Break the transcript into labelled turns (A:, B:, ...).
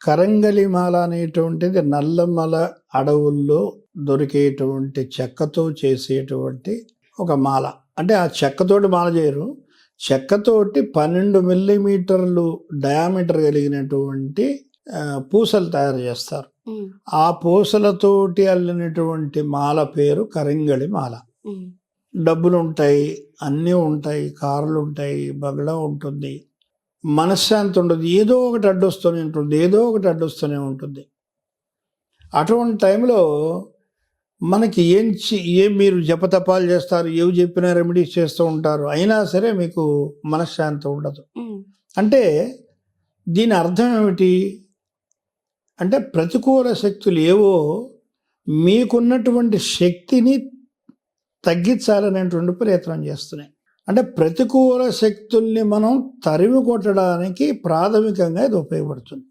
A: కరంగలి మాల అనేటువంటిది నల్లమల అడవుల్లో దొరికేటువంటి చెక్కతో చేసేటువంటి ఒక మాల. అంటే ఆ చెక్కతోటి మాల చేయరు. చెక్కతోటి పన్నెండు మిల్లీమీటర్లు డయామీటర్ కలిగినటువంటి పూసలు తయారు చేస్తారు. ఆ పూసలతోటి అల్లినటువంటి మాల పేరు కరింగళి మాల డబ్బులు ఉంటాయి అన్నీ ఉంటాయి కార్లు ఉంటాయి బంగ్లా ఉంటుంది. మనశ్శాంతి ఉండదు ఏదో ఒకటి అడ్డొస్తూనే ఉంటుంది. ఏదో ఒకటి అడ్డొస్తూనే ఉంటుంది. అటువంటి టైంలో మనకి ఏం ఏం మీరు జపతపాలు చేస్తారు? ఏవి చెప్పినా రెమెడీస్ చేస్తూ ఉంటారు. అయినా సరే మీకు మనశ్శాంతి ఉండదు. అంటే దీని అర్థం ఏమిటి? అంటే ప్రతికూల శక్తులు ఏవో మీకున్నటువంటి శక్తిని తగ్గించాలనేటువంటి ప్రయత్నం చేస్తున్నాయి. అంటే ప్రతికూల శక్తుల్ని మనం తరిమి కొట్టడానికి ప్రాథమికంగా ఇది ఉపయోగపడుతుంది.